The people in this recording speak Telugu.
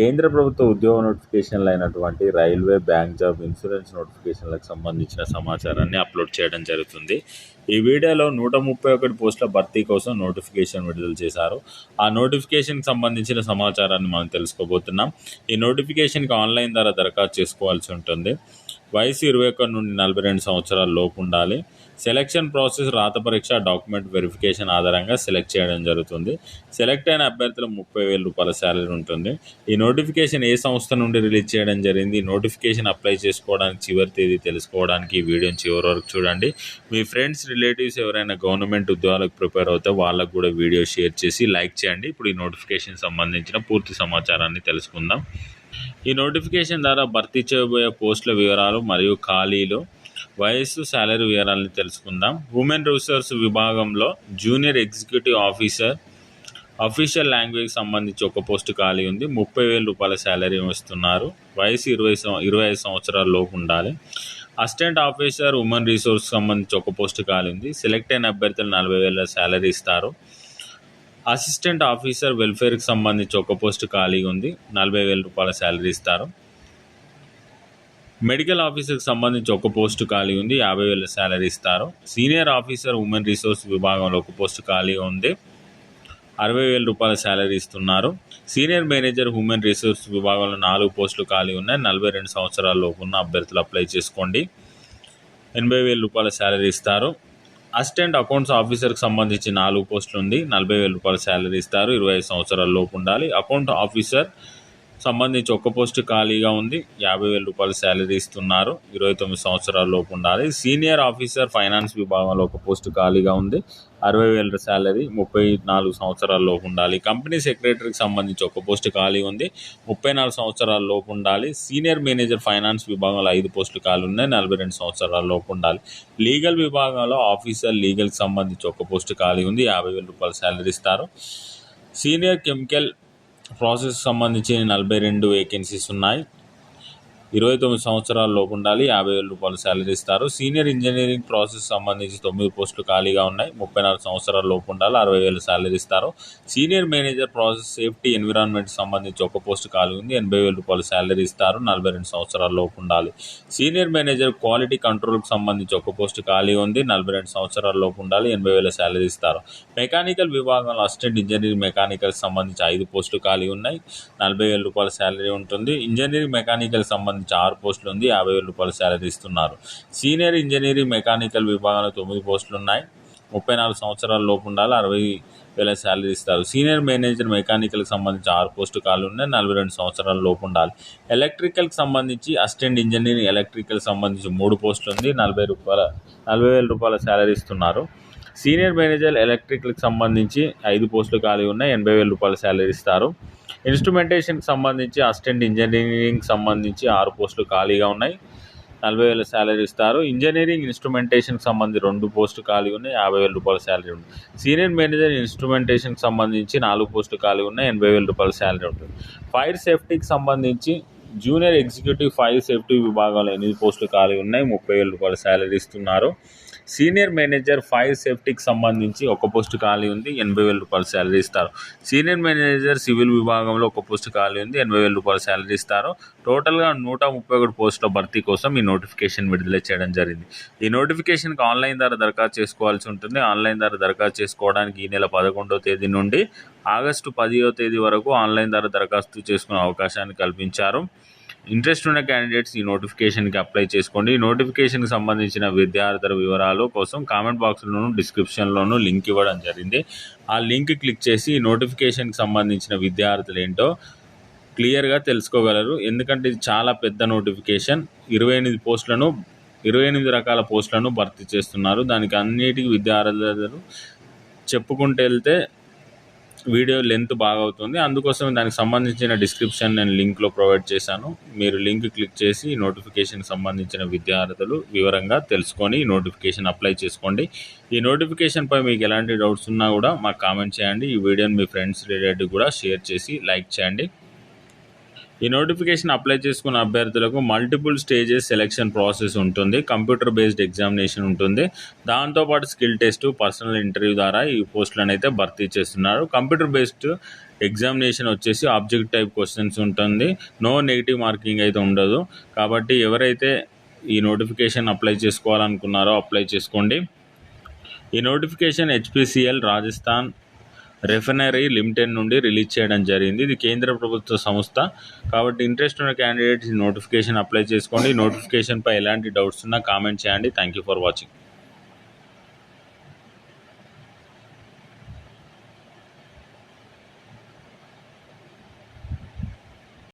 కేంద్ర ప్రభుత్వ ఉద్యోగ నోటిఫికేషన్లు అయినటువంటి రైల్వే బ్యాంక్ జాబ్ ఇన్సూరెన్స్ నోటిఫికేషన్లకు సంబంధించిన సమాచారాన్ని అప్లోడ్ చేయడం జరుగుతుంది. ఈ వీడియోలో నూట ముప్పై ఒకటి పోస్టుల భర్తీ కోసం నోటిఫికేషన్ విడుదల చేశారు. ఆ నోటిఫికేషన్కి సంబంధించిన సమాచారాన్ని మనం తెలుసుకోబోతున్నాం. ఈ నోటిఫికేషన్కి ఆన్లైన్ ద్వారా దరఖాస్తు చేసుకోవాల్సి ఉంటుంది. వయసు ఇరవై ఒకటి నుండి నలభై రెండు సంవత్సరాల లోపు ఉండాలి. సెలక్షన్ ప్రాసెస్ రాత పరీక్ష డాక్యుమెంట్ వెరిఫికేషన్ ఆధారంగా సెలెక్ట్ చేయడం జరుగుతుంది. సెలెక్ట్ అయిన అభ్యర్థులు ముప్పై వేల రూపాయల శాలరీ ఉంటుంది. ఈ నోటిఫికేషన్ ఏ సంస్థ నుండి రిలీజ్ చేయడం జరిగింది? ఈ నోటిఫికేషన్ అప్లై చేసుకోవడానికి చివరి తేదీ తెలుసుకోవడానికి ఈ వీడియోని చివరి వరకు చూడండి. మీ ఫ్రెండ్స్ రిలేటివ్స్ ఎవరైనా గవర్నమెంట్ ఉద్యోగాలకు ప్రిపేర్ అవుతే వాళ్ళకు కూడా వీడియో షేర్ చేసి లైక్ చేయండి. ఇప్పుడు ఈ నోటిఫికేషన్ సంబంధించిన పూర్తి సమాచారాన్ని తెలుసుకుందాం. ఈ నోటిఫికేషన్ ద్వారా భర్తీ చేయబోయే పోస్టుల వివరాలు మరియు ఖాళీలు వయస్సు శాలరీ వివరాలను తెలుసుకుందాం. ఉమెన్ రిసోర్స్ విభాగంలో junior executive officer official language సంబంధించి ఒక పోస్ట్ ఖాళీ ఉంది. ముప్పై వేల రూపాయల శాలరీ ఇస్తున్నారు. వయసు ఇరవై ఇరవై ఐదు సంవత్సరాల లోపు ఉండాలి. అసిస్టెంట్ ఆఫీసర్ ఉమెన్ రిసోర్స్ సంబంధించి ఒక పోస్ట్ ఖాళీ ఉంది. సెలెక్ట్ అయిన అభ్యర్థులు నలభై వేల శాలరీ ఇస్తారు. అసిస్టెంట్ ఆఫీసర్ వెల్ఫేర్కి సంబంధించి ఒక పోస్ట్ ఖాళీగా ఉంది. నలభై వేల రూపాయల శాలరీ ఇస్తారు. మెడికల్ ఆఫీసర్కి సంబంధించి ఒక పోస్టు ఖాళీ ఉంది. యాభై వేల శాలరీ ఇస్తారు. సీనియర్ ఆఫీసర్ ఉమెన్ రిసోర్స్ విభాగంలో ఒక పోస్టు ఖాళీగా ఉంది. అరవై వేల రూపాయల శాలరీ ఇస్తున్నారు. సీనియర్ మేనేజర్ హ్యూమన్ రిసోర్స్ విభాగంలో నాలుగు పోస్టులు ఖాళీ ఉన్నాయి. నలభై రెండు సంవత్సరాల లోపు ఉన్న అభ్యర్థులు అప్లై చేసుకోండి. ఎనభై వేల రూపాయల శాలరీ ఇస్తారు. అసిస్టెంట్ అకౌంట్స్ ఆఫీసర్కి సంబంధించి నాలుగు పోస్టులు ఉంది నలభై వేల రూపాయల శాలరీ ఇస్తారు. ఇరవై ఐదు సంవత్సరాల లోపు ఉండాలి. అకౌంట్ ఆఫీసర్ సంబంధించి ఒక్క పోస్ట్ ఖాళీగా ఉంది. యాభై వేల రూపాయలు శాలరీ ఇస్తున్నారు. ఇరవై తొమ్మిది సంవత్సరాల లోపు ఉండాలి. సీనియర్ ఆఫీసర్ ఫైనాన్స్ విభాగంలో ఒక పోస్ట్ ఖాళీగా ఉంది. అరవై వేల శాలరీ ముప్పై నాలుగు సంవత్సరాల లోపు ఉండాలి. కంపెనీ సెక్రటరీకి సంబంధించి ఒక పోస్ట్ ఖాళీ ఉంది. ముప్పై నాలుగు సంవత్సరాల లోపు ఉండాలి. సీనియర్ మేనేజర్ ఫైనాన్స్ విభాగంలో ఐదు పోస్టులు ఖాళీ ఉన్నాయి. నలభై రెండు సంవత్సరాల లోపు ఉండాలి. లీగల్ విభాగంలో ఆఫీసర్ లీగల్కి సంబంధించి ఒక పోస్ట్ ఖాళీ ఉంది. యాభై వేల రూపాయలు శాలరీ ఇస్తారు. సీనియర్ కెమికల్ ప్రాసెస్ సంబంధించి నలభై రెండు వేకెన్సీస్ ఉన్నాయి. ఇరవై తొమ్మిది సంవత్సరాల లోపు ఉండాలి యాభై వేల రూపాయలు శాలరీ ఇస్తారు. సీనియర్ ఇంజనీరింగ్ ప్రాసెస్ సంబంధించి తొమ్మిది పోస్టులు ఖాళీగా ఉన్నాయి ముప్పై నాలుగు సంవత్సరాల లోపు ఉండాలి అరవై వేలు శాలరీ ఇస్తారు. Senior manager process safety environment సంబంధించి ఒక పోస్ట్ ఖాళీ ఉంది ఎనభై వేల రూపాయలు శాలరీ ఇస్తారు నలభై రెండు సంవత్సరాల లోపు ఉండాలి. సీనియర్ మేనేజర్ క్వాలిటీ కంట్రోల్కి సంబంధించి ఒక పోస్ట్ ఖాళీ ఉంది నలభై రెండు సంవత్సరాల లోపు ఉండాలి ఎనభై వేల శాలరీ ఇస్తారు. మెకానికల్ విభాగంలో అసిస్టెంట్ ఇంజనీరింగ్ మెకానికల్ సంబంధించి ఐదు పోస్టులు ఖాళీ ఉన్నాయి నలభై వేల రూపాయల శాలరీ ఉంటుంది. ఇంజనీరింగ్ మెకానికల్ సంబంధించి ఆరు పోస్టులు ఉంది యాభై వేల రూపాయల శాలరీ ఇస్తున్నారు. సీనియర్ ఇంజనీరింగ్ మెకానికల్ విభాగంలో తొమ్మిది పోస్టులు ఉన్నాయి. ముప్పై నాలుగు సంవత్సరాల లోపు ఉండాలి అరవై వేల శాలరీ ఇస్తారు. సీనియర్ మేనేజర్ మెకానికల్కి సంబంధించి ఆరు పోస్టు ఖాళీ ఉన్నాయి నలభై రెండు సంవత్సరాల లోపు ఉండాలి. ఎలక్ట్రికల్కి సంబంధించి అసిస్టెంట్ ఇంజనీరింగ్ ఎలక్ట్రికల్ సంబంధించి మూడు పోస్టులు ఉంది నలభై రూపాయల నలభై వేల రూపాయల శాలరీ ఇస్తున్నారు. సీనియర్ మేనేజర్ ఎలక్ట్రికల్కి సంబంధించి ఐదు పోస్టులు ఖాళీ ఉన్నాయి ఎనభై వేల రూపాయల శాలరీ ఇస్తారు. ఇన్స్ట్రుమెంటేషన్కి సంబంధించి అసిస్టెంట్ ఇంజనీరింగ్ సంబంధించి ఆరు పోస్టులు ఖాళీగా ఉన్నాయి. నలభై వేల శాలరీ ఇస్తారు. ఇంజనీరింగ్ ఇన్స్ట్రుమెంటేషన్కి సంబంధించి రెండు పోస్టులు ఖాళీ ఉన్నాయి. యాభై వేల రూపాయల శాలరీ ఉంది. సీనియర్ మేనేజర్ ఇన్స్ట్రుమెంటేషన్కి సంబంధించి నాలుగు పోస్టులు ఖాళీ ఉన్నాయి. ఎనభై వేల రూపాయల శాలరీ ఉంటుంది. ఫైర్ సేఫ్టీకి సంబంధించి జూనియర్ ఎగ్జిక్యూటివ్ ఫైర్ సేఫ్టీ విభాగంలో ఎనిమిది పోస్టులు ఖాళీ ఉన్నాయి. ముప్పై వేల రూపాయల శాలరీ ఇస్తున్నారు. సీనియర్ మేనేజర్ ఫైర్ సేఫ్టీకి సంబంధించి ఒక పోస్ట్ ఖాళీ ఉంది ఎనభై వేల రూపాయలు శాలరీ ఇస్తారు. సీనియర్ మేనేజర్ సివిల్ విభాగంలో ఒక పోస్ట్ ఖాళీ ఉంది ఎనభై వేల రూపాయలు శాలరీ ఇస్తారు. టోటల్గా నూట ముప్పై ఒకటి పోస్టుల భర్తీ కోసం ఈ నోటిఫికేషన్ విడుదల చేయడం జరిగింది. ఈ నోటిఫికేషన్కి ఆన్లైన్ ద్వారా దరఖాస్తు చేసుకోవాల్సి ఉంటుంది. ఆన్లైన్ ద్వారా దరఖాస్తు చేసుకోవడానికి ఈ నెల పదకొండవ తేదీ నుండి ఆగస్టు పదిహో తేదీ వరకు ఆన్లైన్ ద్వారా దరఖాస్తు చేసుకునే అవకాశాన్ని కల్పించారు. ఇంట్రెస్ట్ ఉన్న క్యాండిడేట్స్ ఈ నోటిఫికేషన్కి అప్లై చేసుకోండి. ఈ నోటిఫికేషన్కి సంబంధించిన విద్యార్థుల వివరాలు కోసం కామెంట్ బాక్స్లోను డిస్క్రిప్షన్లోను లింక్ ఇవ్వడం జరిగింది. ఆ లింక్ క్లిక్ చేసి ఈ నోటిఫికేషన్కి సంబంధించిన విద్యార్థులు ఏంటో క్లియర్గా తెలుసుకోగలరు. ఎందుకంటే ఇది చాలా పెద్ద నోటిఫికేషన్ ఇరవై ఎనిమిది పోస్టులను ఇరవై ఎనిమిది రకాల పోస్టులను భర్తీ చేస్తున్నారు. దానికి అన్నిటికీ విద్యార్థులు చెప్పుకుంటూ వెళ్తే వీడియో లెంత్ బాగా అవుతుంది అందుకోసం దానికి సంబంధించిన డిస్క్రిప్షన్ నేను లింక్లో ప్రొవైడ్ చేశాను. మీరు లింక్ క్లిక్ చేసి నోటిఫికేషన్ సంబంధించిన విద్యార్థులు వివరంగా తెలుసుకొని ఈ నోటిఫికేషన్ అప్లై చేసుకోండి. ఈ నోటిఫికేషన్పై మీకు ఎలాంటి డౌట్స్ ఉన్నా కూడా మాకు కామెంట్ చేయండి. ఈ వీడియోని మీ ఫ్రెండ్స్ రిలేటివ్ కూడా షేర్ చేసి లైక్ చేయండి. ఈ నోటిఫికేషన్ అప్లై చేసుకున్న అభ్యర్థులకు మల్టిపుల్ స్టేజెస్ సెలెక్షన్ ప్రాసెస్ ఉంటుంది కంప్యూటర్ బేస్డ్ ఎగ్జామినేషన్ ఉంటుంది. దాంతోపాటు స్కిల్ టెస్ట్ పర్సనల్ ఇంటర్వ్యూ ద్వారా ఈ పోస్టులను అయితే భర్తీ చేస్తున్నారు. కంప్యూటర్ బేస్డ్ ఎగ్జామినేషన్ వచ్చేసి ఆబ్జెక్ట్ టైప్ క్వశ్చన్స్ ఉంటుంది. నో నెగిటివ్ మార్కింగ్ అయితే ఉండదు. కాబట్టి ఎవరైతే ఈ నోటిఫికేషన్ అప్లై చేసుకోవాలనుకున్నారో అప్లై చేసుకోండి. ఈ notification HPCL Rajasthan refinery limited నుండి రిలీజ్ చేయడం జరిగింది. ఇది కేంద్ర ప్రభుత్వ సంస్థ. కాబట్టి ఇంట్రెస్ట్ ఉన్న క్యాండిడేట్స్ నోటిఫికేషన్ అప్లై చేసుకోండి. నోటిఫికేషన్పై ఎలాంటి డౌట్స్ ఉన్నా కామెంట్ చేయండి. Thank you for watching